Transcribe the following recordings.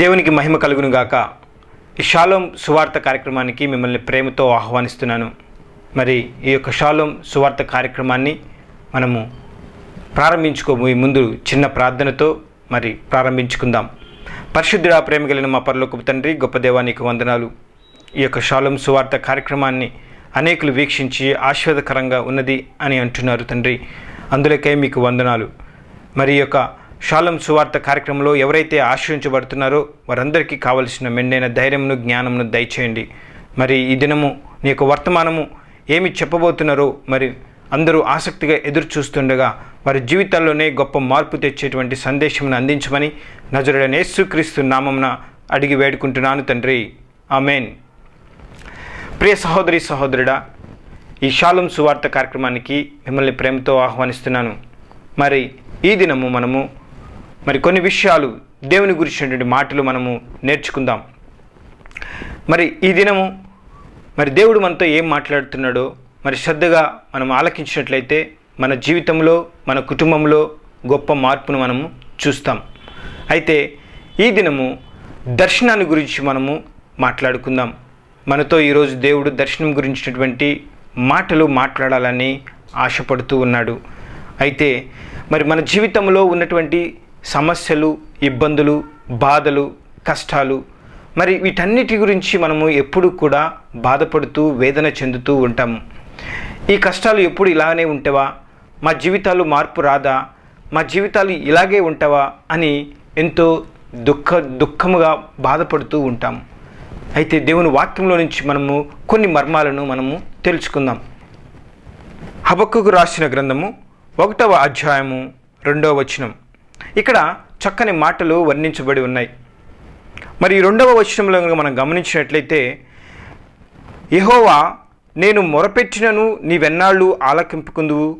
దేవునికి మహిమ కలుగునుగాక. ఈ షాలోం సువార్త కార్యక్రమానికి మిమ్మల్ని ప్రేమతో ఆహ్వానిస్తున్నాను. మరి ఈ యొక్క షాలోం సువార్త కార్యక్రమాన్ని మనము ప్రారంభించుకోబోయే ముందు చిన్న ప్రార్థనతో మరి ప్రారంభించుకుందాం. పరిశుద్ధుడా ప్రేమ కలిగిన మా పరలోకపు తండ్రి గొప్ప దేవానికి వందనాలు. ఈ యొక్క షాలోం సువార్త కార్యక్రమాన్ని అనేకులు వీక్షించి ఆశీర్వదకరంగా ఉన్నది అని అంటున్నారు తండ్రి. అందులోకే మీకు వందనాలు. మరి యొక్క షాలం సువార్త కార్యక్రమంలో ఎవరైతే ఆశ్రయించబడుతున్నారో వారందరికీ కావలసిన మెండైన ధైర్యమును జ్ఞానమును దయచేయండి. మరి ఈ దినము నీ యొక్క వర్తమానము ఏమి చెప్పబోతున్నారో మరి అందరూ ఆసక్తిగా ఎదురు చూస్తుండగా వారి జీవితాల్లోనే గొప్ప మార్పు తెచ్చేటువంటి సందేశమును అందించమని నజరుడైన యేసుక్రీస్తు నామమున అడిగి వేడుకుంటున్నాను తండ్రి. ఆమెన్. ప్రియ సహోదరి సహోదరుడా ఈ షాలం సువార్త కార్యక్రమానికి మిమ్మల్ని ప్రేమతో ఆహ్వానిస్తున్నాను. మరి ఈ దినము మనము మరి కొన్ని విషయాలు దేవుని గురించినటువంటి మాటలు మనము నేర్చుకుందాం. మరి ఈ దినము మరి దేవుడు మనతో ఏం మాట్లాడుతున్నాడో మరి శ్రద్ధగా మనం ఆలకించినట్లయితే మన జీవితంలో మన కుటుంబంలో గొప్ప మార్పును మనము చూస్తాం. అయితే ఈ దినము దర్శనాన్ని గురించి మనము మాట్లాడుకుందాం. మనతో ఈరోజు దేవుడు దర్శనం గురించినటువంటి మాటలు మాట్లాడాలని ఆశపడుతూ ఉన్నాడు. అయితే మరి మన జీవితంలో ఉన్నటువంటి సమస్యలు ఇబ్బందులు బాధలు కష్టాలు మరి వీటన్నిటి గురించి మనము ఎప్పుడు కూడా బాధపడుతూ వేదన చెందుతూ ఉంటాము. ఈ కష్టాలు ఎప్పుడు ఇలానే ఉంటావా? మా జీవితాలు మార్పు రాదా? మా జీవితాలు ఇలాగే ఉంటావా? అని ఎంతో దుఃఖ దుఃఖముగా బాధపడుతూ ఉంటాం. అయితే దేవుని వాక్యంలో నుంచి మనము కొన్ని మర్మాలను మనము తెలుసుకుందాం. హబక్కుకు రాసిన గ్రంథము ఒకటవ అధ్యాయము రెండవ వచనం. ఇక్కడ చక్కని మాటలు వర్ణించబడి ఉన్నాయి. మరి రెండవ వచనంలో మనం గమనించినట్లయితే యహోవా నేను మొరపెట్టినను నీవెన్నాళ్ళు ఆలకింపుకుందువు?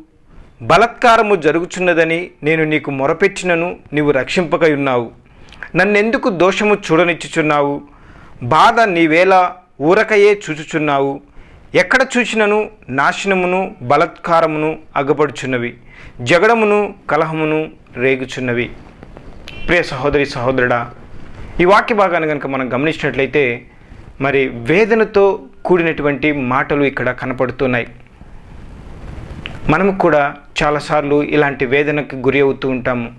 బలత్కారము జరుగుచున్నదని నేను నీకు మొరపెట్టినను నీవు రక్షింపకై ఉన్నావు. నన్నెందుకు దోషము చూడనిచ్చుచున్నావు? బాధ నీవేళ ఊరకయే చూచుచున్నావు. ఎక్కడ చూచినను? నాశనమును బలత్కారమును అగ్గపడుచున్నవి జగడమును కలహమును రేగుచున్నవి. ప్రియ సహోదరి సహోదరుడా ఈ వాక్య భాగాన్ని కనుక మనం గమనించినట్లయితే మరి వేదనతో కూడినటువంటి మాటలు ఇక్కడ కనపడుతున్నాయి. మనము కూడా చాలాసార్లు ఇలాంటి వేదనకు గురి అవుతూ ఉంటాము.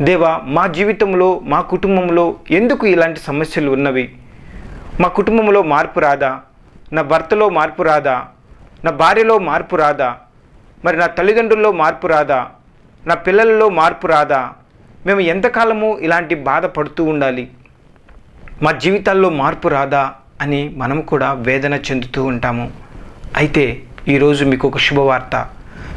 దేవా మా జీవితంలో మా కుటుంబంలో ఎందుకు ఇలాంటి సమస్యలు ఉన్నవి? మా కుటుంబంలో మార్పు రాదా? నా భర్తలో మార్పు రాదా? నా భార్యలో మార్పు రాదా? మరి నా తల్లిదండ్రుల్లో మార్పు రాదా? నా పిల్లలలో మార్పు రాదా? మేము ఎంతకాలము ఇలాంటి బాధ పడుతూ ఉండాలి? మా జీవితాల్లో మార్పు రాదా? అని మనం కూడా వేదన చెందుతూ ఉంటాము. అయితే ఈరోజు మీకు ఒక శుభవార్త.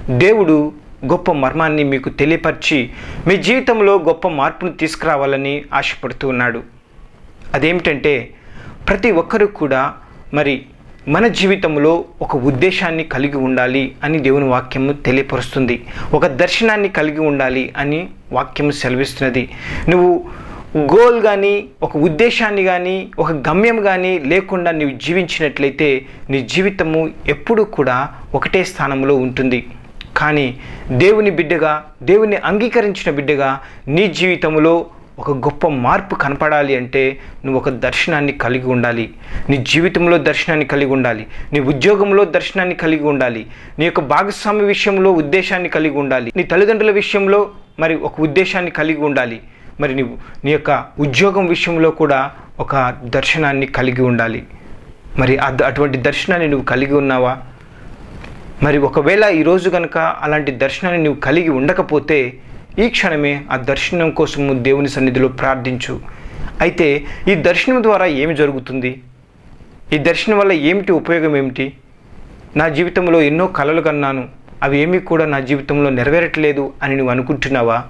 దేవుడు గొప్ప మర్మాన్ని మీకు తెలియపరిచి మీ జీవితంలో గొప్ప మార్పును తీసుకురావాలని ఆశపడుతూ ఉన్నాడు. అదేమిటంటే ప్రతి ఒక్కరూ కూడా మరి మన జీవితంలో ఒక ఉద్దేశాన్ని కలిగి ఉండాలి అని దేవుని వాక్యము తెలియపరుస్తుంది. ఒక దర్శనాన్ని కలిగి ఉండాలి అని వాక్యము సెలవిస్తున్నది. నువ్వు గోల్ కానీ ఒక ఉద్దేశాన్ని కానీ ఒక గమ్యం కానీ లేకుండా నీవు జీవించినట్లయితే నీ జీవితము ఎప్పుడూ కూడా ఒకటే స్థానంలో ఉంటుంది. కానీ దేవుని బిడ్డగా దేవుని అంగీకరించిన బిడ్డగా నీ జీవితంలో ఒక గొప్ప మార్పు కనపడాలి అంటే నువ్వు ఒక దర్శనాన్ని కలిగి ఉండాలి. నీ జీవితంలో దర్శనాన్ని కలిగి ఉండాలి. నీ ఉద్యోగంలో దర్శనాన్ని కలిగి ఉండాలి. నీ యొక్క భాగస్వామి విషయంలో ఉద్దేశాన్ని కలిగి ఉండాలి. నీ తల్లిదండ్రుల విషయంలో మరి ఒక ఉద్దేశాన్ని కలిగి ఉండాలి. మరి నీవు నీ యొక్క ఉద్యోగం విషయంలో కూడా ఒక దర్శనాన్ని కలిగి ఉండాలి. మరి అటువంటి దర్శనాన్ని నువ్వు కలిగి ఉన్నావా? మరి ఒకవేళ ఈరోజు కనుక అలాంటి దర్శనాన్ని నువ్వు కలిగి ఉండకపోతే ఈ క్షణమే ఆ దర్శనం కోసము దేవుని సన్నిధిలో ప్రార్థించు. అయితే ఈ దర్శనం ద్వారా ఏమి జరుగుతుంది? ఈ దర్శనం వల్ల ఏమిటి ఉపయోగం ఏమిటి? నా జీవితంలో ఎన్నో కలలు కన్నాను. అవి ఏమీ కూడా నా జీవితంలో నెరవేరట్లేదు అని నువ్వు అనుకుంటున్నావా?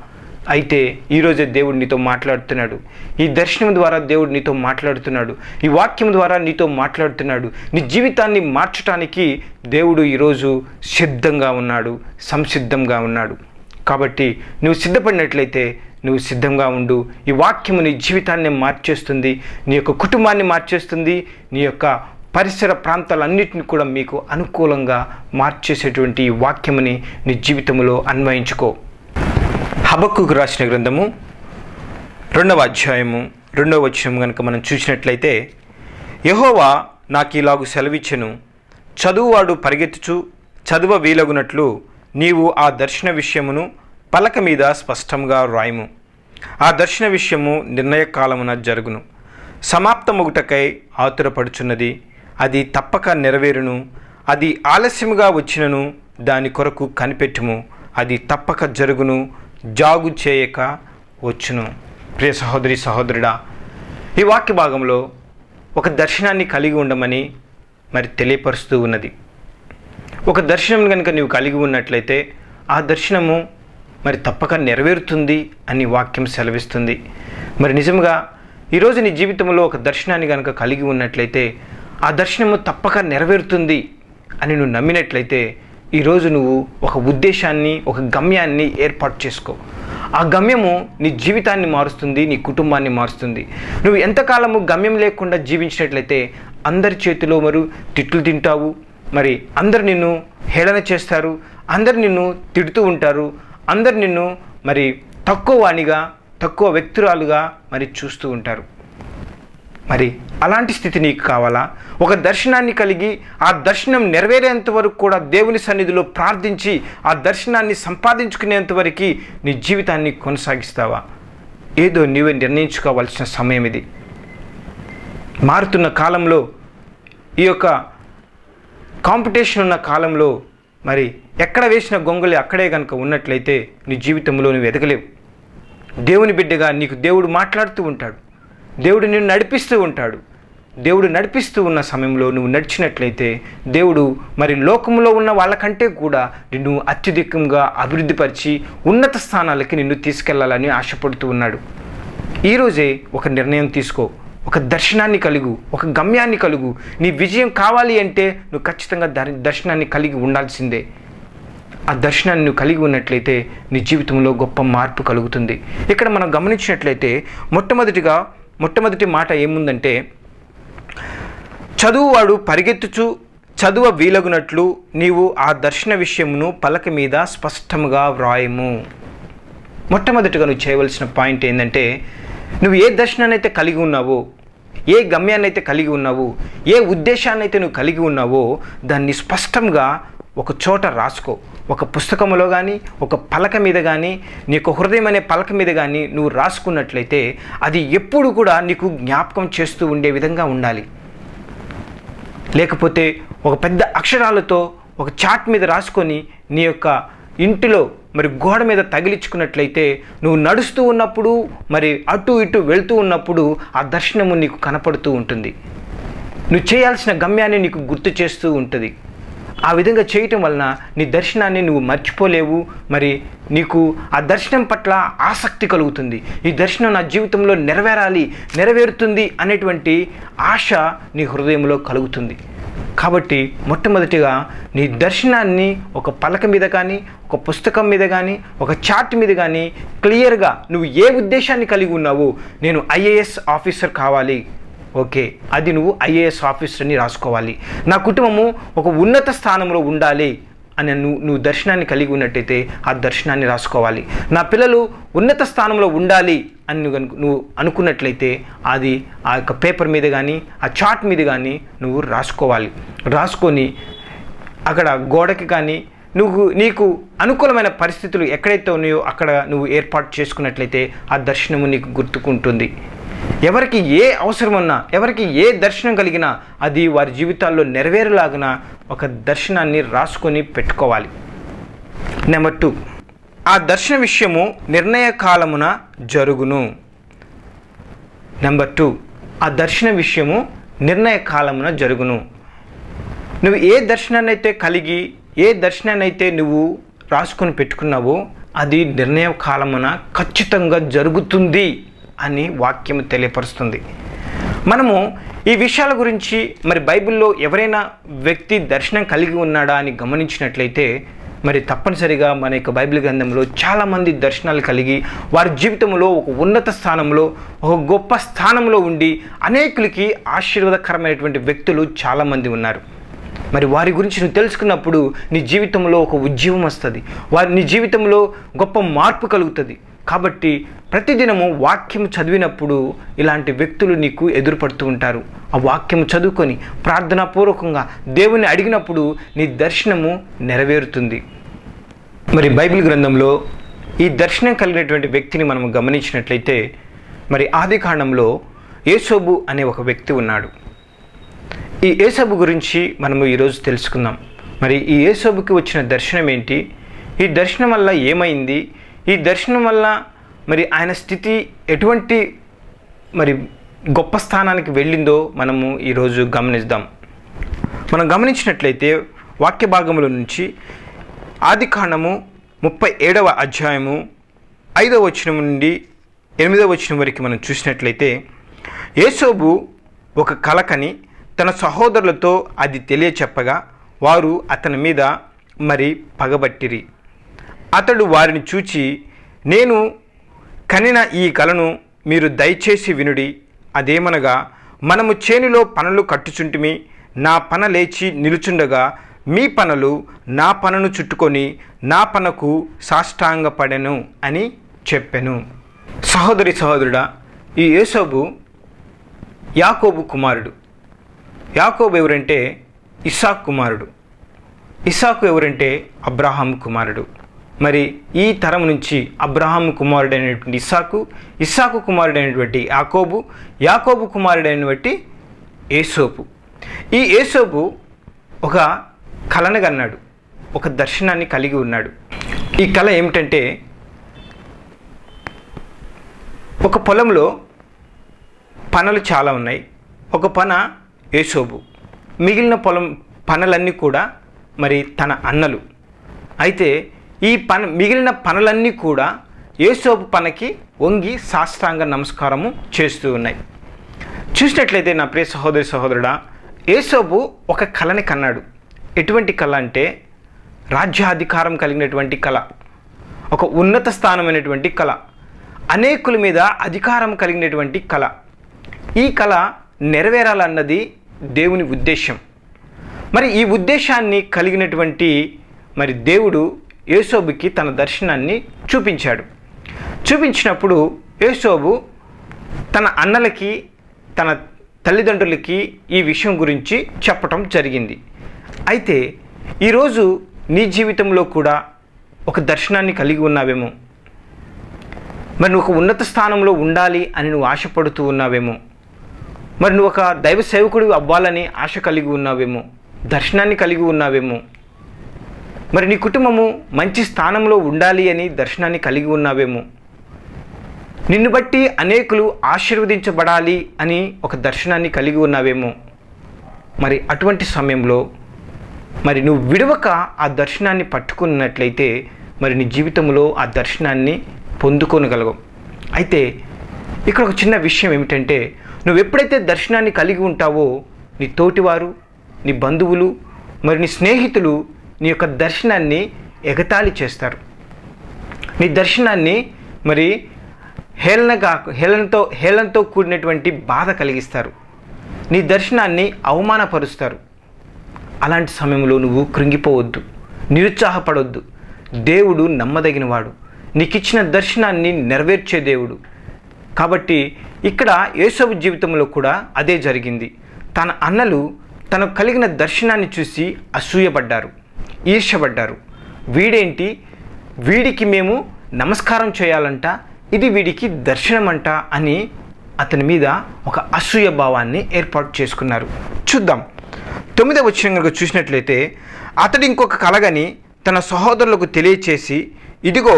అయితే ఈరోజే దేవుడు నీతో మాట్లాడుతున్నాడు. ఈ దర్శనం ద్వారా దేవుడు నీతో మాట్లాడుతున్నాడు. ఈ వాక్యం ద్వారా నీతో మాట్లాడుతున్నాడు. నీ జీవితాన్ని మార్చడానికి దేవుడు ఈరోజు సిద్ధంగా ఉన్నాడు సంసిద్ధంగా ఉన్నాడు. కాబట్టి నువ్వు సిద్ధపడినట్లయితే నువ్వు సిద్ధంగా ఉండు. ఈ వాక్యము నీ జీవితాన్ని మార్చేస్తుంది నీ యొక్క కుటుంబాన్ని మార్చేస్తుంది నీ యొక్క పరిసర ప్రాంతాలన్నిటిని కూడా మీకు అనుకూలంగా మార్చేసేటువంటి ఈ వాక్యముని నీ జీవితంలో అన్వయించుకో. హబక్కుకు రాసిన గ్రంథము రెండవ అధ్యాయము రెండవ వచనం కనుక మనం చూసినట్లయితే యహోవా నాకు ఇలాగు సెలవిచ్చెను. చదువువాడు పరిగెత్తుచు చదువ వీలగునట్లు నీవు ఆ దర్శన విషయమును పలక మీద స్పష్టంగా వ్రాయము. ఆ దర్శన విషయము నిర్ణయ కాలమున జరుగును. సమాప్తముగుటకై ఆతురపడుచున్నది అది తప్పక నెరవేరును అది ఆలస్యముగా వచ్చినను దాని కొరకు కనిపెట్టుము అది తప్పక జరుగును జాగు చేయక వచ్చును. ప్రియ సహోదరి సహోదరుడా ఈ వాక్య భాగంలో ఒక దర్శనాన్ని కలిగి ఉండమని మరి తెలియపరుస్తూ ఉన్నది. ఒక దర్శనం కనుక నీవు కలిగి ఉన్నట్లయితే ఆ దర్శనము మరి తప్పక నెరవేరుతుంది అని వాక్యం సెలవిస్తుంది. మరి నిజంగా ఈరోజు నీ జీవితంలో ఒక దర్శనాన్ని కనుక కలిగి ఉన్నట్లయితే ఆ దర్శనము తప్పక నెరవేరుతుంది అని నువ్వు నమ్మినట్లయితే ఈరోజు నువ్వు ఒక ఉద్దేశాన్ని ఒక గమ్యాన్ని ఏర్పాటు చేసుకో. ఆ గమ్యము నీ జీవితాన్ని మారుస్తుంది నీ కుటుంబాన్ని మారుస్తుంది. నువ్వు ఎంతకాలము గమ్యం లేకుండా జీవించినట్లయితే అందరి చేతిలో మరి తిట్లు తింటావు మరి అందరు నిన్ను హేళన చేస్తారు అందరు నిన్ను తిడుతూ ఉంటారు అందరు నిన్ను మరి తక్కువ వాణిగా తక్కువ వ్యక్తురాలుగా మరి చూస్తూ ఉంటారు. మరి అలాంటి స్థితి నీకు కావాలా? ఒక దర్శనాన్ని కలిగి ఆ దర్శనం నెరవేరేంత వరకు కూడా దేవుని సన్నిధిలో ప్రార్థించి ఆ దర్శనాన్ని సంపాదించుకునేంత వరకు నీ జీవితాన్ని కొనసాగిస్తావా? ఏదో నీవే నిర్ణయించుకోవాల్సిన సమయం ఇది. మారుతున్న కాలంలో ఈ యొక్క కాంపిటీషన్ ఉన్న కాలంలో మరి ఎక్కడ వేసిన గొంగలి అక్కడే కనుక ఉన్నట్లయితే నీ జీవితంలో నువ్వు ఎదగలేవు. దేవుని బిడ్డగా నీకు దేవుడు మాట్లాడుతూ ఉంటాడు. దేవుడు నిన్ను నడిపిస్తూ ఉంటాడు. దేవుడు నడిపిస్తూ ఉన్న సమయంలో నువ్వు నడిచినట్లయితే దేవుడు మరి లోకంలో ఉన్న వాళ్ళకంటే కూడా నిన్ను అత్యధికంగా అభివృద్ధిపరిచి ఉన్నత స్థానాలకి నిన్ను తీసుకెళ్ళాలని ఆశపడుతూ ఉన్నాడు. ఈరోజే ఒక నిర్ణయం తీసుకో. ఒక దర్శనాన్ని కలుగు ఒక గమ్యాన్ని కలుగు. నీ విజయం కావాలి అంటే నువ్వు ఖచ్చితంగా దర్శనాన్ని కలిగి ఉండాల్సిందే. ఆ దర్శనాన్ని నువ్వు కలిగి ఉన్నట్లయితే నీ జీవితంలో గొప్ప మార్పు కలుగుతుంది. ఇక్కడ మనం గమనించినట్లయితే మొట్టమొదటిగా మొట్టమొదటి మాట ఏముందంటే చదువువాడు పరిగెత్తుచు చదువ వీలగునట్లు నీవు ఆ దర్శన విషయమును పలక మీద స్పష్టముగా వ్రాయము. మొట్టమొదటిగా నువ్వు చేయవలసిన పాయింట్ ఏంటంటే నువ్వు ఏ దర్శనాన్ని అయితే కలిగి ఉన్నావో ఏ గమ్యాన్ని అయితే కలిగి ఉన్నావో ఏ ఉద్దేశాన్ని అయితే నువ్వు కలిగి ఉన్నావో దాన్ని స్పష్టంగా ఒక చోట రాసుకో. ఒక పుస్తకంలో కానీ ఒక పలక మీద కానీ నీకు హృదయం అనే పలక మీద కానీ నువ్వు రాసుకున్నట్లయితే అది ఎప్పుడు కూడా నీకు జ్ఞాపకం చేస్తూ ఉండే విధంగా ఉండాలి. లేకపోతే ఒక పెద్ద అక్షరాలతో ఒక చాట్ మీద రాసుకొని నీ యొక్క ఇంటిలో మరి గోడ మీద తగిలించుకున్నట్లయితే నువ్వు నడుస్తూ ఉన్నప్పుడు మరి అటు ఇటు వెళ్తూ ఉన్నప్పుడు ఆ దర్శనము నీకు కనపడుతూ ఉంటుంది. నువ్వు చేయాల్సిన గమ్యాన్ని నీకు గుర్తు చేస్తూ ఉంటుంది. ఆ విధంగా చేయటం వలన నీ దర్శనాన్ని నువ్వు మర్చిపోలేవు. మరి నీకు ఆ దర్శనం పట్ల ఆసక్తి కలుగుతుంది. ఈ దర్శనం నా జీవితంలో నెరవేరాలి నెరవేరుతుంది అనేటువంటి ఆశ నీ హృదయంలో కలుగుతుంది. కాబట్టి మొట్టమొదటిగా నీ దర్శనాన్ని ఒక పలక మీద కానీ ఒక పుస్తకం మీద కానీ ఒక చార్ట్ మీద కానీ క్లియర్గా నువ్వు ఏ ఉద్దేశాన్ని కలిగి ఉన్నావు? నేను ఐఏఎస్ ఆఫీసర్ కావాలి. ఓకే. అది నువ్వు ఐఏఎస్ ఆఫీసర్ని రాసుకోవాలి. నా కుటుంబము ఒక ఉన్నత స్థానంలో ఉండాలి అని నువ్వు నువ్వు దర్శనాన్ని కలిగి ఉన్నట్టయితే ఆ దర్శనాన్ని రాసుకోవాలి. నా పిల్లలు ఉన్నత స్థానంలో ఉండాలి అని నువ్వు కనుక నువ్వు అనుకున్నట్లయితే అది ఆ యొక్క పేపర్ మీద కానీ ఆ చార్ట్ మీద కానీ నువ్వు రాసుకోవాలి. రాసుకొని అక్కడ గోడకి కానీ నువ్వు నీకు అనుకూలమైన పరిస్థితులు ఎక్కడైతే ఉన్నాయో అక్కడ నువ్వు ఏర్పాటు చేసుకున్నట్లయితే ఆ దర్శనము నీకు గుర్తుకుంటుంది. ఎవరికి ఏ అవసరం ఉన్నా ఎవరికి ఏ దర్శనం కలిగినా అది వారి జీవితాల్లో నెరవేరులాగిన ఒక దర్శనాన్ని రాసుకొని పెట్టుకోవాలి. నెంబర్ టూ ఆ దర్శన విషయము నిర్ణయ కాలమున జరుగును. నెంబర్ టూ ఆ దర్శన విషయము నిర్ణయ కాలమున జరుగును. నువ్వు ఏ దర్శనాన్నైతే కలిగి ఏ దర్శనాన్ని అయితే నువ్వు రాసుకొని పెట్టుకున్నావో అది నిర్ణయ కాలమున ఖచ్చితంగా జరుగుతుంది అని వాక్యం తెలియపరుస్తుంది. మనము ఈ విషయాల గురించి మరి బైబిల్లో ఎవరైనా వ్యక్తి దర్శనం కలిగి ఉన్నాడా అని గమనించినట్లయితే మరి తప్పనిసరిగా మన యొక్క బైబిల్ గ్రంథంలో చాలామంది దర్శనాలు కలిగి వారి జీవితంలో ఒక ఉన్నత స్థానంలో ఒక గొప్ప స్థానంలో ఉండి అనేకులకి ఆశీర్వాదకరమైనటువంటి వ్యక్తులు చాలామంది ఉన్నారు. మరి వారి గురించి నువ్వు తెలుసుకున్నప్పుడు నీ జీవితంలో ఒక ఉద్యమం వస్తుంది. వారి నీ జీవితంలో గొప్ప మార్పు కలుగుతుంది. కాబట్టి ప్రతిదినము వాక్యం చదివినప్పుడు ఇలాంటి వ్యక్తులు నీకు ఎదురుపడుతూ ఉంటారు. ఆ వాక్యం చదువుకొని ప్రార్థనాపూర్వకంగా దేవుని అడిగినప్పుడు నీ దర్శనము నెరవేరుతుంది. మరి బైబిల్ గ్రంథంలో ఈ దర్శనం కలిగినటువంటి వ్యక్తిని మనం గమనించినట్లయితే మరి ఆది కాండంలో ఏసోబు అనే ఒక వ్యక్తి ఉన్నాడు. ఈ ఏసోబు గురించి మనము ఈరోజు తెలుసుకుందాం. మరి ఈ ఏసోబుకి వచ్చిన దర్శనం ఏంటి ఈ దర్శనం వల్ల ఏమైంది? ఈ దర్శనం వల్ల మరి ఆయన స్థితి ఎటువంటి మరి గొప్ప స్థానానికి వెళ్ళిందో మనము ఈరోజు గమనిద్దాం. మనం గమనించినట్లయితే వాక్య భాగముల నుంచి ఆది కాండము ముప్పై ఏడవ అధ్యాయము ఐదవ వచనం నుండి ఎనిమిదవ వచనం వరకు మనం చూసినట్లయితే యేసోబు ఒక కలకని తన సహోదరులతో అది తెలియచెప్పగా వారు అతని మీద మరి పగబట్టిరి. అతడు వారిని చూచి నేను కనిన ఈ కలను మీరు దయచేసి వినుడి. అదేమనగా మనము చేనులో పనులు కట్టుచుంటిమి. నా పన లేచి నిలుచుండగా మీ పనులు నా పనను చుట్టుకొని నా పనకు సాష్టాంగపడెను అని చెప్పెను. సహోదరి సహోదరుడా ఈ యేసోబు యాకోబు కుమారుడు. యాకోబు ఎవరంటే ఇస్సాకు కుమారుడు. ఇస్సాకు ఎవరంటే అబ్రాహాం కుమారుడు. మరి ఈ తరం నుంచి అబ్రహాం కుమారుడైనటువంటి ఇస్సాకు ఇస్సాకు కుమారుడైనటువంటి యాకోబు యాకోబు కుమారుడైనటువంటి ఏసోపు. ఈ ఏసోపు ఒక కలను కన్నాడు ఒక దర్శనాన్ని కలిగి ఉన్నాడు. ఈ కళ ఏమిటంటే ఒక పొలంలో పనులు చాలా ఉన్నాయి. ఒక పన ఏసోబు మిగిలిన పొలం పనులన్నీ కూడా మరి తన అన్నలు. అయితే ఈ పన మిగిలిన పనులన్నీ కూడా ఏసోపు పనికి వంగి సాష్టాంగ నమస్కారము చేస్తూ ఉన్నాయి. చూసినట్లయితే నా ప్రియ సహోదరి సహోదరుడా ఏసోబు ఒక కళని కన్నాడు. ఎటువంటి కళ అంటే రాజ్యాధికారం కలిగినటువంటి కళ ఒక ఉన్నత స్థానమైనటువంటి కళ అనేకుల మీద అధికారం కలిగినటువంటి కళ ఈ కళ నెరవేరాలన్నది దేవుని ఉద్దేశం మరి ఈ ఉద్దేశాన్ని కలిగినటువంటి మరి దేవుడు యేసోబుకి తన దర్శనాన్ని చూపించాడు. చూపించినప్పుడు యేసోబు తన అన్నలకి తన తల్లిదండ్రులకి ఈ విషయం గురించి చెప్పటం జరిగింది. అయితే ఈరోజు నీ జీవితంలో కూడా ఒక దర్శనాన్ని కలిగి ఉన్నావేమో? మరి నువ్వు ఒక ఉన్నత స్థానంలో ఉండాలి అని నువ్వు ఆశపడుతూ ఉన్నావేమో? మరి నువ్వు ఒక దైవ సేవకుడు అవ్వాలని ఆశ కలిగి ఉన్నావేమో? దర్శనాన్ని కలిగి ఉన్నావేమో? మరి నీ కుటుంబము మంచి స్థానంలో ఉండాలి అని దర్శనాన్ని కలిగి ఉన్నావేమో? నిన్ను బట్టి అనేకులు ఆశీర్వదించబడాలి అని ఒక దర్శనాన్ని కలిగి ఉన్నావేమో? మరి అటువంటి సమయంలో మరి నువ్వు విడవక ఆ దర్శనాన్ని పట్టుకున్నట్లయితే మరి నీ జీవితంలో ఆ దర్శనాన్ని పొందుకోనగలవు. అయితే ఇక్కడ ఒక చిన్న విషయం ఏమిటంటే నువ్వు ఎప్పుడైతే దర్శనాన్ని కలిగి ఉంటావో నీ తోటివారు నీ బంధువులు మరి నీ స్నేహితులు నీ యొక్క దర్శనాన్ని ఎగతాళి చేస్తారు. నీ దర్శనాన్ని మరి హేళనగా హేళనతో హేళనతో కూడినటువంటి బాధ కలిగిస్తారు. నీ దర్శనాన్ని అవమానపరుస్తారు. అలాంటి సమయంలో నువ్వు కృంగిపోవద్దు నిరుత్సాహపడవద్దు దేవుడు నమ్మదగినవాడు. నీకు ఇచ్చిన దర్శనాన్ని నెరవేర్చే దేవుడు. కాబట్టి ఇక్కడ యేసోబు జీవితంలో కూడా అదే జరిగింది. తన అన్నలు తనకు కలిగిన దర్శనాన్ని చూసి అసూయపడ్డారు. ఈర్షపడ్డారు వీడేంటి? వీడికి మేము నమస్కారం చేయాలంట ఇది వీడికి దర్శనం అంట అని అతని మీద ఒక అసూయ భావాన్ని ఏర్పాటు చేసుకున్నారు. చూద్దాం. తొమ్మిదవ వచ్చిన కనుక చూసినట్లయితే అతడు ఇంకొక కలగని తన సహోదరులకు తెలియచేసి ఇదిగో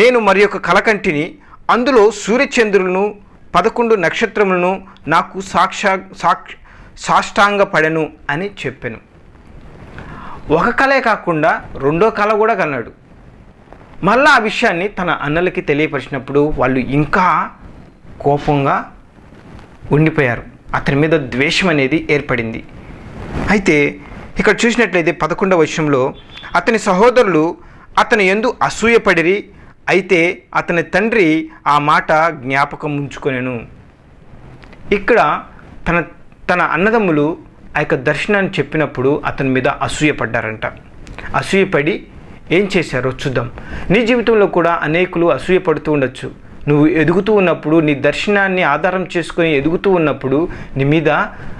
నేను మరి యొక్క కలకంటిని అందులో సూర్యచంద్రులను పదకొండు నక్షత్రములను నాకు సాక్షా సాక్ష సాష్టాంగపడెను అని చెప్పాను. ఒక కళే కాకుండా రెండో కళ కూడా కన్నాడు. మళ్ళా ఆ విషయాన్ని తన అన్నలకి తెలియపరిచినప్పుడు వాళ్ళు ఇంకా కోపంగా ఉండిపోయారు. అతని మీద ద్వేషం అనేది ఏర్పడింది. అయితే ఇక్కడ చూసినట్లయితే పదకొండవ విషయంలో అతని సహోదరులు అతని ఎందు అసూయపడిరి అయితే అతని తండ్రి ఆ మాట జ్ఞాపకం ఉంచుకొనెను. ఇక్కడ తన తన అన్నదమ్ములు ఆ యొక్క దర్శనాన్ని చెప్పినప్పుడు అతని మీద అసూయపడ్డారంట. అసూయపడి ఏం చేశారో చూద్దాం. నీ జీవితంలో కూడా అనేకులు అసూయపడుతూ ఉండొచ్చు. నువ్వు ఎదుగుతూ ఉన్నప్పుడు నీ దర్శనాన్ని ఆధారం చేసుకొని ఎదుగుతూ ఉన్నప్పుడు నీ మీద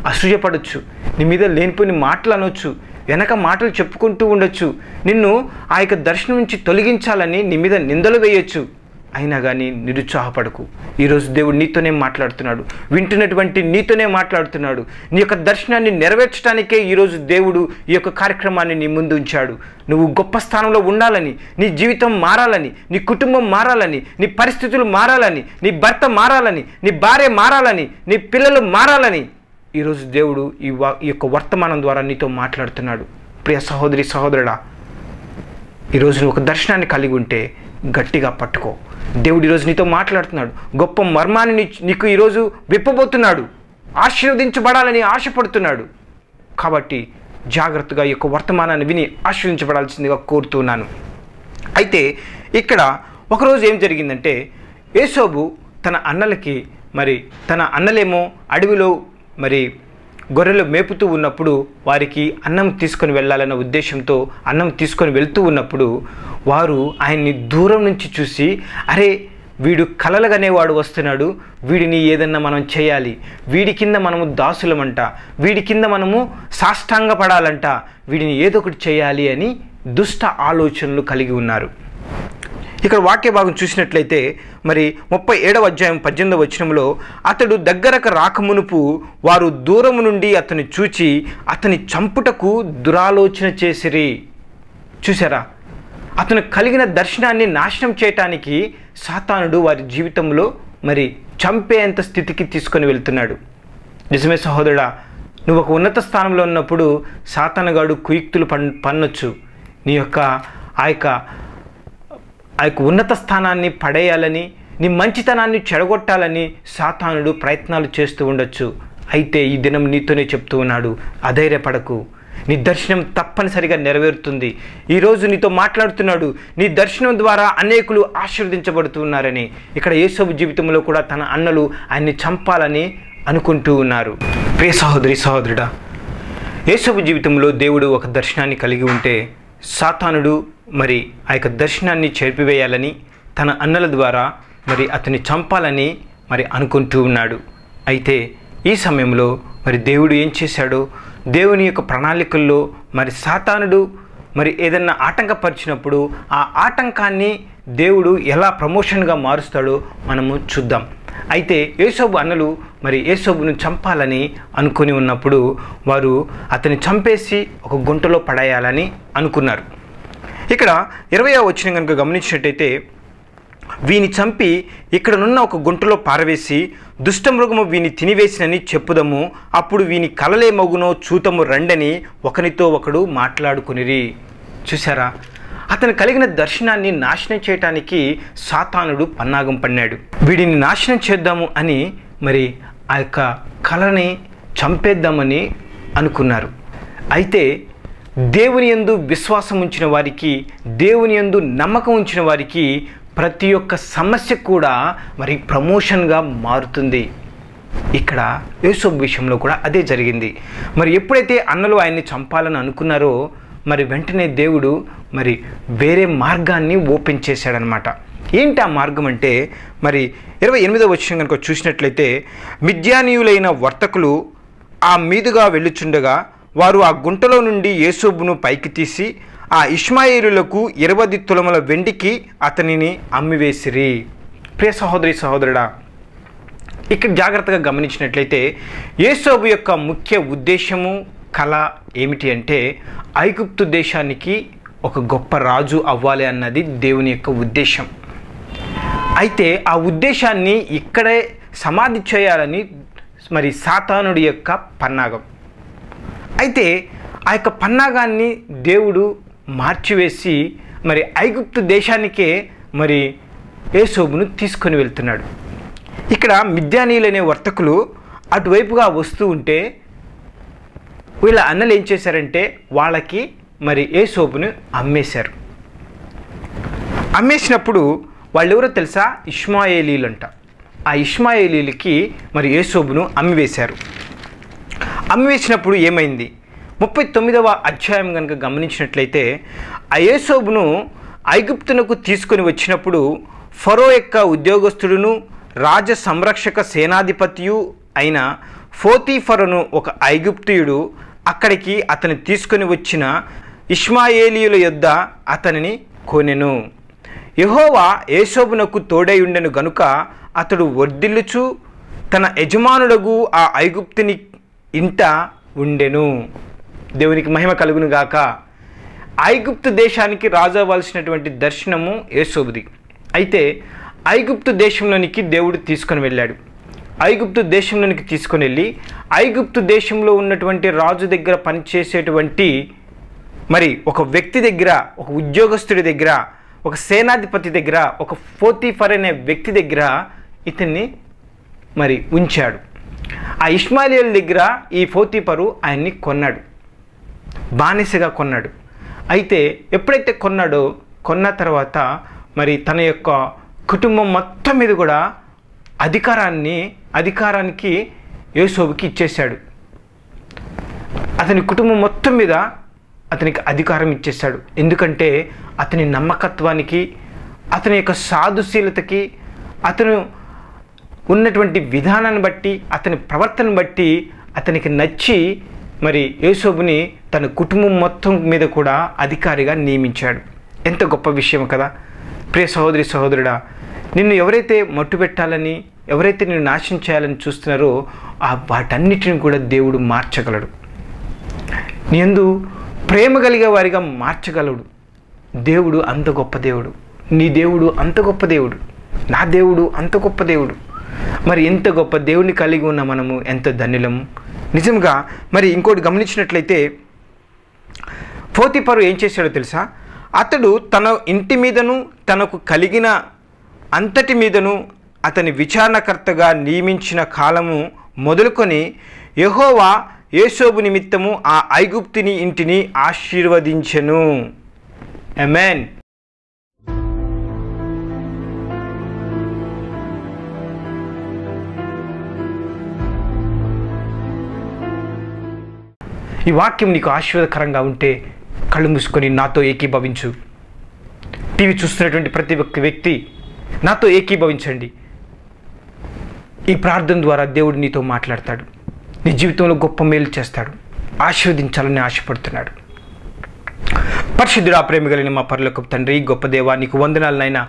అసూయపడచ్చు. నీ మీద లేనిపోయిన మాటలు అనొచ్చు. వెనక మాటలు చెప్పుకుంటూ ఉండొచ్చు. నిన్ను ఆ యొక్క దర్శనం నుంచి తొలగించాలని నీ మీద నిందలు వేయొచ్చు. అయినా కానీ నిరుత్సాహపడకు. ఈరోజు దేవుడు నీతోనే మాట్లాడుతున్నాడు. వింటున్నటువంటి నీతోనే మాట్లాడుతున్నాడు. నీ యొక్క దర్శనాన్ని నెరవేర్చడానికే ఈరోజు దేవుడు ఈ యొక్క కార్యక్రమాన్ని నీ ముందు ఉంచాడు. నువ్వు గొప్ప స్థానంలో ఉండాలని నీ జీవితం మారాలని నీ కుటుంబం మారాలని నీ పరిస్థితులు మారాలని నీ భర్త మారాలని నీ భార్య మారాలని నీ పిల్లలు మారాలని ఈరోజు దేవుడు ఈ వా ఈ యొక్క వర్తమానం ద్వారా నీతో మాట్లాడుతున్నాడు. ప్రియ సహోదరి సహోదరుడా ఈరోజు నువ్వు ఒక దర్శనాన్ని కలిగి ఉంటే గట్టిగా పట్టుకో. దేవుడు ఈరోజు నీతో మాట్లాడుతున్నాడు. గొప్ప మర్మాన్ని నీకు ఈరోజు విప్పబోతున్నాడు. ఆశీర్వదించబడాలని ఆశపడుతున్నాడు. కాబట్టి జాగ్రత్తగా ఈ యొక్క వర్తమానాన్ని విని ఆశీర్వదించబడాల్సిందిగా కోరుతున్నాను. అయితే ఇక్కడ ఒకరోజు ఏం జరిగిందంటే ఏసోబు తన అన్నలకి మరి తన అన్నలేమో అడవిలో మరి గొర్రెలు మేపుతూ ఉన్నప్పుడు వారికి అన్నం తీసుకొని వెళ్ళాలన్న ఉద్దేశంతో అన్నం తీసుకొని వెళ్తూ ఉన్నప్పుడు వారు ఆయన్ని దూరం నుంచి చూసి అరే వీడు కలలుగనేవాడు వస్తున్నాడు. వీడిని ఏదన్నా మనం చేయాలి. వీడి కింద మనము దాసులమంట. వీడి కింద మనము సాష్టాంగపడాలంట. వీడిని ఏదో ఒకటి చేయాలి అని దుష్ట ఆలోచనలు కలిగి ఉన్నారు. ఇక్కడ వాక్య భాగం చూసినట్లయితే మరి ముప్పై ఏడవ అధ్యాయం పద్దెనిమిదవ వచనంలో అతడు దగ్గరకు రాకమునుపు వారు దూరము నుండి అతని చూచి అతని చంపుటకు దురాలోచన చేసిరి. చూసారా అతను కలిగిన దర్శనాన్ని నాశనం చేయటానికి సాతానుడు వారి జీవితంలో మరి చంపేంత స్థితికి తీసుకొని వెళ్తున్నాడు. నిజమే సహోదరుడా నువ్వు ఒక ఉన్నత స్థానంలో ఉన్నప్పుడు సాతానగాడు కుయుక్తులు పన్ పన్నొచ్చు. నీ యొక్క ఆ యొక్క ఆ యొక్క ఉన్నత స్థానాన్ని పడేయాలని నీ మంచితనాన్ని చెడగొట్టాలని సాతానుడు ప్రయత్నాలు చేస్తూ ఉండొచ్చు. అయితే ఈ దినం నీతోనే చెప్తూ ఉన్నాడు అధైర్యపడకు. నీ దర్శనం తప్పనిసరిగా నెరవేరుతుంది. ఈరోజు నీతో మాట్లాడుతున్నాడు నీ దర్శనం ద్వారా అనేకులు ఆశీర్వదించబడుతున్నారని ఇక్కడ యేసోబు జీవితంలో కూడా తన అన్నలు ఆయన్ని చంపాలని అనుకుంటూ ఉన్నారు. ప్రియ సహోదరి సహోదరుడా యేసోబు జీవితంలో దేవుడు ఒక దర్శనాన్ని కలిగి ఉంటే సాతానుడు మరి ఆ యొక్క దర్శనాన్ని చెరిపివేయాలని తన అన్నల ద్వారా మరి అతన్ని చంపాలని మరి అనుకుంటూ ఉన్నాడు. అయితే ఈ సమయంలో మరి దేవుడు ఏం చేశాడో? దేవుని యొక్క ప్రణాళికల్లో మరి సాతానుడు మరి ఏదన్నా ఆటంకపరిచినప్పుడు ఆ ఆటంకాన్ని దేవుడు ఎలా ప్రమోషన్గా మారుస్తాడో మనము చూద్దాం. అయితే యేసోబు అన్నలు మరి యేసోబును చంపాలని అనుకుని ఉన్నప్పుడు వారు అతన్ని చంపేసి ఒక గుంటలో పడేయాలని అనుకున్నారు. ఇక్కడ ఇరవై వచ్చిన కనుక గమనించినట్టయితే వీని చంపి ఇక్కడనున్న ఒక గుంటలో పారవేసి దుష్టమృగము వీని తినివేసినని చెప్పుదము. అప్పుడు వీని కలలే మగునో చూతము రండని ఒకనితో ఒకడు మాట్లాడుకునిరి. చూసారా అతను కలిగిన దర్శనాన్ని నాశనం చేయటానికి సాతానుడు పన్నాగం పన్నాడు. వీడిని నాశనం చేద్దాము అని మరి ఆ యొక్క కళని చంపేద్దామని అనుకున్నారు. అయితే దేవుని యందు విశ్వాసం ఉంచిన వారికి దేవుని యందు నమ్మకం ఉంచిన వారికి ప్రతి ఒక్క సమస్య కూడా మరి ప్రమోషన్గా మారుతుంది. ఇక్కడ యేసోబు విషయంలో కూడా అదే జరిగింది. మరి ఎప్పుడైతే అన్నలు ఆయన్ని చంపాలని అనుకున్నారో మరి వెంటనే దేవుడు మరి వేరే మార్గాన్ని ఓపెన్ చేశాడనమాట. ఏంటి ఆ మార్గం అంటే మరి ఇరవై ఎనిమిదో వచ్చిన కనుక చూసినట్లయితే మిద్యానీయులైన వర్తకులు ఆ మీదుగా వెళ్ళుచుండగా వారు ఆ గుంటలో నుండి యేసోబును పైకి తీసి ఆ ఇష్మాయేలులకు ఇరవై తులముల వెండికి అతనిని అమ్మివేసిరి. ప్రియ సహోదరి సహోదరుడా ఇక్కడ జాగ్రత్తగా గమనించినట్లయితే యేసోబు యొక్క ముఖ్య ఉద్దేశము కళ ఏమిటి అంటే ఐగుప్తు దేశానికి ఒక గొప్ప రాజు అవ్వాలి అన్నది దేవుని యొక్క ఉద్దేశం. అయితే ఆ ఉద్దేశాన్ని ఇక్కడే సమాధి చేయాలని మరి సాతానుడి యొక్క పన్నాగం. అయితే ఆ యొక్క పన్నాగాన్ని దేవుడు మార్చివేసి మరి ఐగుప్తు దేశానికే మరి ఏసోబును తీసుకొని వెళ్తున్నాడు. ఇక్కడ మిద్యానీయులనే వర్తకులు అటువైపుగా వస్తూ ఉంటే వీళ్ళ అన్నలు ఏం చేశారంటే వాళ్ళకి మరి ఏ యేసోబును అమ్మేశారు. అమ్మేసినప్పుడు వాళ్ళు ఎవరో తెలుసా? ఇష్మాయేలీలు అంట ఆ ఇష్మాయేలీలకి మరి యేసోబును అమ్మివేశారు. అమ్మివేసినప్పుడు ఏమైంది? ముప్పై తొమ్మిదవ అధ్యాయం కనుక గమనించినట్లయితే ఆ ఏసోబును ఐగుప్తునకు తీసుకొని వచ్చినప్పుడు ఫరో యొక్క ఉద్యోగస్తుడును రాజ సంరక్షక సేనాధిపతియు అయిన ఫోతీఫరను ఒక ఐగుప్తియుడు అక్కడికి అతను తీసుకొని వచ్చిన ఇష్మాయేలీయుల యొద్ద అతనిని కొనెను. యహోవా ఏసోబునకు తోడై ఉండెను గనుక అతడు వర్ధిల్లుచు తన యజమానుడగు ఆ ఐగుప్తుని ఇంట ఉండెను. దేవునికి మహిమ కలుగును గాక. ఐగుప్తు దేశానికి రాజు అవ్వాల్సినటువంటి దర్శనము యేసోబుది అయితే ఐగుప్తు దేశంలోనికి దేవుడు తీసుకొని వెళ్ళాడు. ఐగుప్తు దేశంలోనికి తీసుకుని వెళ్ళి ఐగుప్తు దేశంలో ఉన్నటువంటి రాజు దగ్గర పనిచేసేటువంటి మరి ఒక వ్యక్తి దగ్గర ఒక ఉద్యోగస్తుడి దగ్గర ఒక సేనాధిపతి దగ్గర ఒక ఫోతీఫర్ అనే వ్యక్తి దగ్గర ఇతన్ని మరి ఉంచాడు. ఆ ఇస్మాయిలియల్ దగ్గర ఈ ఫోతీఫరు ఆయన్ని కొన్నాడు. బానిసగా కొన్నాడు. అయితే ఎప్పుడైతే కొన్నాడో కొన్న తర్వాత మరి తన యొక్క కుటుంబం మొత్తం మీద కూడా అధికారాన్ని అధికారానికి యేసోబుకి ఇచ్చేశాడు. అతని కుటుంబం మొత్తం మీద అతనికి అధికారం ఇచ్చేశాడు. ఎందుకంటే అతని నమ్మకత్వానికి అతని యొక్క సాధుశీలతకి అతను ఉన్నటువంటి విధానాన్ని బట్టి అతని ప్రవర్తన బట్టి అతనికి నచ్చి మరి యేసోబుని తన కుటుంబం మొత్తం మీద కూడా అధికారిగా నియమించాడు. ఎంత గొప్ప విషయం కదా. ప్రియ సహోదరి సహోదరుడా నిన్ను ఎవరైతే మట్టు పెట్టాలని ఎవరైతే నేను నాశనం చేయాలని చూస్తున్నారో ఆ వాటన్నిటిని కూడా దేవుడు మార్చగలడు. నీ ప్రేమ కలిగే వారిగా మార్చగలడు. దేవుడు అంత గొప్ప దేవుడు. నీ దేవుడు అంత గొప్ప దేవుడు. నా దేవుడు అంత గొప్ప దేవుడు. మరి ఎంత గొప్ప దేవుడిని కలిగి ఉన్న మనము ఎంత ధన్యులము నిజంగా మరి ఇంకోటి గమనించినట్లయితే పోతిపరు ఏం చేశాడో తెలుసా? అతడు తన ఇంటి మీదను తనకు కలిగిన అంతటి మీదను అతని విచారణకర్తగా నియమించిన కాలము మొదలుకొని యెహోవా యేసోబు నిమిత్తము ఆ ఐగుప్తిని ఇంటిని ఆశీర్వదించెను. ఎమెన్ ఈ వాక్యం నీకు ఆశీర్వాదకరంగా ఉంటే కళ్ళు మూసుకొని నాతో ఏకీభవించు. టీవీ చూస్తున్నటువంటి ప్రతి ఒక్క వ్యక్తి నాతో ఏకీభవించండి. ఈ ప్రార్థన ద్వారా దేవుడు నీతో మాట్లాడతాడు. నీ జీవితంలో గొప్ప మేలు చేస్తాడు. ఆశీర్వదించాలని ఆశపడుతున్నాడు. పరిశుద్ధుడా ప్రేమ కలిగిన మా పరలోక తండ్రి గొప్ప దేవా నీకు వందనాలనైనా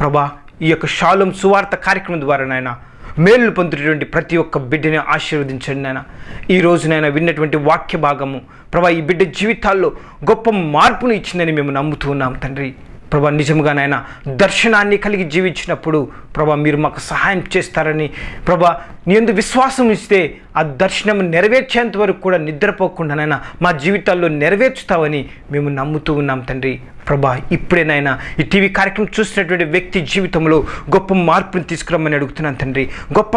ప్రభా ఈ యొక్క షాሎም సువార్త కార్యక్రమం ద్వారా నాయన మేలు పొందుతున్నటువంటి ప్రతి ఒక్క బిడ్డని ఆశీర్వదించండి నాయన. ఈ రోజునైనా విన్నటువంటి వాక్య భాగము ప్రభా ఈ బిడ్డ జీవితాల్లో గొప్ప మార్పును ఇచ్చిందని మేము నమ్ముతూ ఉన్నాం తండ్రి. ప్రభా నిజంగా నాయన దర్శనాన్ని కలిగి జీవించినప్పుడు ప్రభా మీరు మాకు సహాయం చేస్తారని ప్రభా నీ ఎందు విశ్వాసం ఇస్తే ఆ దర్శనం నెరవేర్చేంత వరకు కూడా నిద్రపోకుండానైనా మా జీవితాల్లో నెరవేర్చుతావని మేము నమ్ముతూ ఉన్నాం తండ్రి. ప్రభా ఇప్పుడేనైనా ఈ టీవీ కార్యక్రమం చూసినటువంటి వ్యక్తి జీవితంలో గొప్ప మార్పుని తీసుకురమ్మని అడుగుతున్నాను తండ్రి. గొప్ప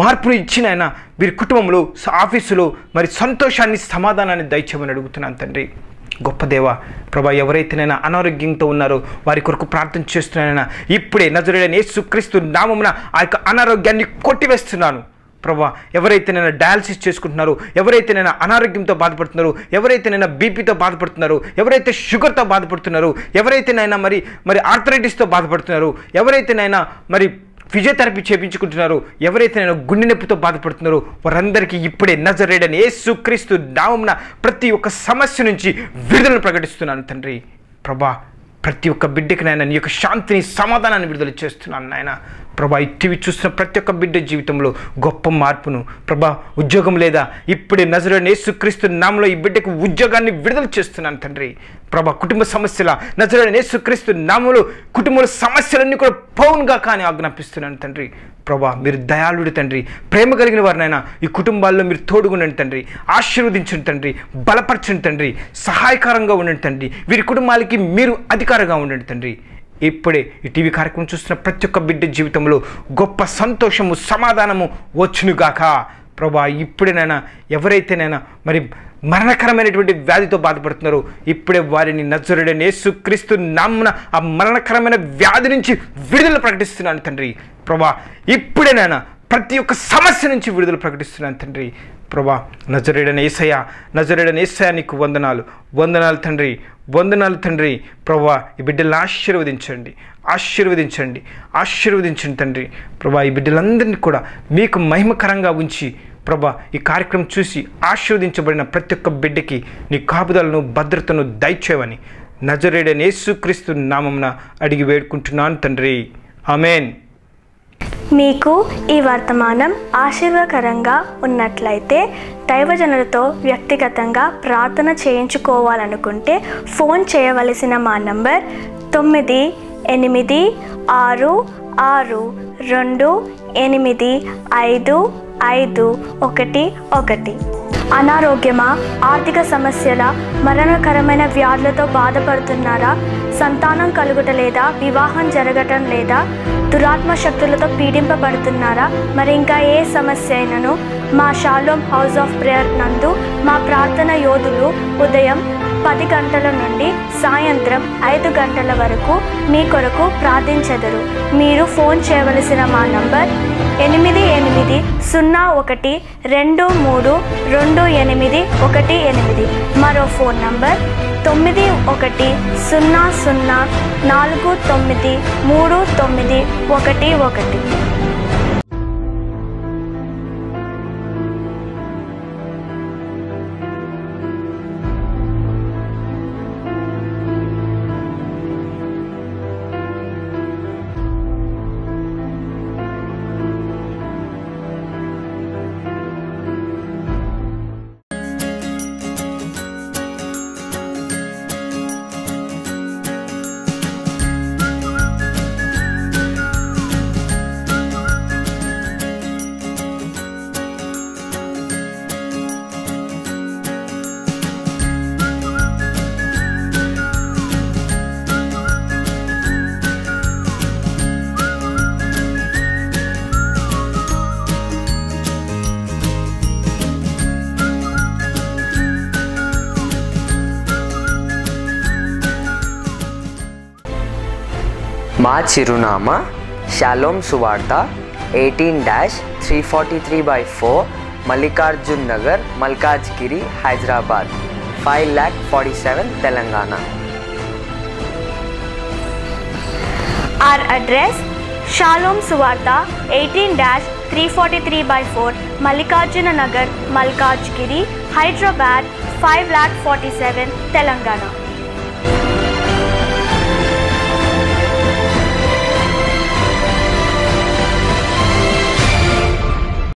మార్పును ఇచ్చినైనా వీరి కుటుంబంలో ఆఫీసులో మరి సంతోషాన్ని సమాధానాన్ని దయచేయమని అడుగుతున్నాను తండ్రి. గొప్ప దేవ. ప్రభా ఎవరైతేనైనా అనారోగ్యంతో ఉన్నారో వారి కొరకు ప్రార్థన చేస్తున్నానైనా ఇప్పుడే నజరుడైన యేసుక్రీస్తు నామమున ఆ యొక్క అనారోగ్యాన్ని కొట్టివేస్తున్నాను. ప్రభా ఎవరైతేనైనా డయాలసిస్ చేసుకుంటున్నారో ఎవరైతేనైనా అనారోగ్యంతో బాధపడుతున్నారో ఎవరైతేనైనా బీపీతో బాధపడుతున్నారో ఎవరైతే షుగర్తో బాధపడుతున్నారో ఎవరైతేనైనా మరి మరి ఆర్థరైటిస్తో బాధపడుతున్నారో ఎవరైతేనైనా మరి ఫిజియోథెరపీ చేయించుకుంటున్నారు ఎవరైతే నేను గుండె నొప్పితో బాధపడుతున్నారో వారందరికీ ఇప్పుడే నజరేడని యేసుక్రీస్తు నామంన ప్రతి ఒక్క సమస్య నుంచి విడుదలను ప్రకటిస్తున్నాను తండ్రి. ప్రభా ప్రతి ఒక్క బిడ్డకి నాయన నీ యొక్క శాంతిని సమాధానాన్ని విడుదల చేస్తున్నాను నాయన. ప్రభా ఇటీవి చూసిన ప్రతి ఒక్క బిడ్డ జీవితంలో గొప్ప మార్పును ప్రభా ఉద్యోగం లేదా ఇప్పుడే నజరేడని నేసుక్రీస్తు నామంలో ఈ బిడ్డకు ఉద్యోగాన్ని విడుదల చేస్తున్నాను తండ్రి. ప్రభా కుటుంబ సమస్యల నజరేడని నేసుక్రీస్తు నామంలో కుటుంబ సమస్యలన్నీ కూడా పౌన్గా కానీ ఆజ్ఞాపిస్తున్నాను తండ్రి. ప్రభా మీరు దయాళుడు తండ్రి. ప్రేమ కలిగిన వారినైనా ఈ కుటుంబాల్లో మీరు తోడుగుండండి తండ్రి. ఆశీర్వదించండి తండ్రి. బలపరచండి తండ్రి. సహాయకరంగా ఉండండి తండ్రి. వీరి కుటుంబాలకి మీరు అధికారంగా ఉండండి తండ్రి. ఇప్పుడే ఈ టీవీ కార్యక్రమం చూస్తున్న ప్రతి ఒక్క బిడ్డ జీవితంలో గొప్ప సంతోషము సమాధానము వచ్చునుగాక. ప్రభా ఇప్పుడేనైనా ఎవరైతేనైనా మరి మరణకరమైనటువంటి వ్యాధితో బాధపడుతున్నారో ఇప్పుడే వారిని నజరుడని యేసుక్రీస్తు నామ్మున ఆ మరణకరమైన వ్యాధి నుంచి విడుదల ప్రకటిస్తున్నాను తండ్రి. ప్రభా ఇప్పుడేనైనా ప్రతి ఒక్క సమస్య నుంచి విడుదల ప్రకటిస్తున్నాను తండ్రి. ప్రభా నజరేడని ఏసయ్య నజరేడని ఏసయ్య నీకు వందనాలు. వందనాలు తండ్రి వందనాలు తండ్రి. ప్రభా ఈ బిడ్డలను ఆశీర్వదించండి. ఆశీర్వదించండి. ఆశీర్వదించండి తండ్రి. ప్రభా ఈ బిడ్డలందరినీ కూడా మీకు మహిమకరంగా ఉంచి ప్రభా ఈ కార్యక్రమం చూసి ఆశీర్వదించబడిన ప్రతి ఒక్క బిడ్డకి నీ కాపుదలను భద్రతను దయచేవని నజరేడని యేసుక్రీస్తు నామమున అడిగి వేడుకుంటున్నాను తండ్రి. అమేన్ మీకు ఈ వర్తమానం ఆశీర్వకరంగా ఉన్నట్లయితే దైవజనులతో వ్యక్తిగతంగా ప్రార్థన చేయించుకోవాలనుకుంటే ఫోన్ చేయవలసిన మా నంబర్ తొమ్మిది ఎనిమిది ఆరు ఆరు రెండు ఎనిమిది ఐదు ఐదు ఒకటి ఒకటి. అనారోగ్యమా ఆర్థిక సమస్యల మరణకరమైన వ్యాధులతో బాధపడుతున్నారా సంతానం కలుగుట లేదా వివాహం జరగటం లేదా దురాత్మ శక్తులతో పీడింపబడుతున్నారా మరి ఇంకా ఏ సమస్య అయినను? మా షాలోమ్ హౌస్ ఆఫ్ ప్రేయర్ నందు మా ప్రార్థన యోధులు ఉదయం పది గంటల నుండి సాయంత్రం ఐదు గంటల వరకు మీ కొరకు ప్రార్థించెదరు. మీరు ఫోన్ చేయవలసిన మా నంబర్ ఎనిమిది ఎనిమిది సున్నా ఒకటి రెండు మూడు రెండు ఎనిమిది ఒకటి ఎనిమిది. మరో ఫోన్ నంబర్ తొమ్మిది ఒకటి సున్నా సున్నా నాలుగు తొమ్మిది మూడు తొమ్మిది ఒకటి ఒకటి. మా చిరునామా షాలోమ్ సువార్త eighteen dash three forty three by four Mallikarjun Nagar Malkajgiri Hyderabad five lakh forty seven Telangana Our address Shalom Suvarta 18 343 by 4 Mallikarjuna Nagar, Malkajgiri, Hyderabad 5 lakh 47 Telangana.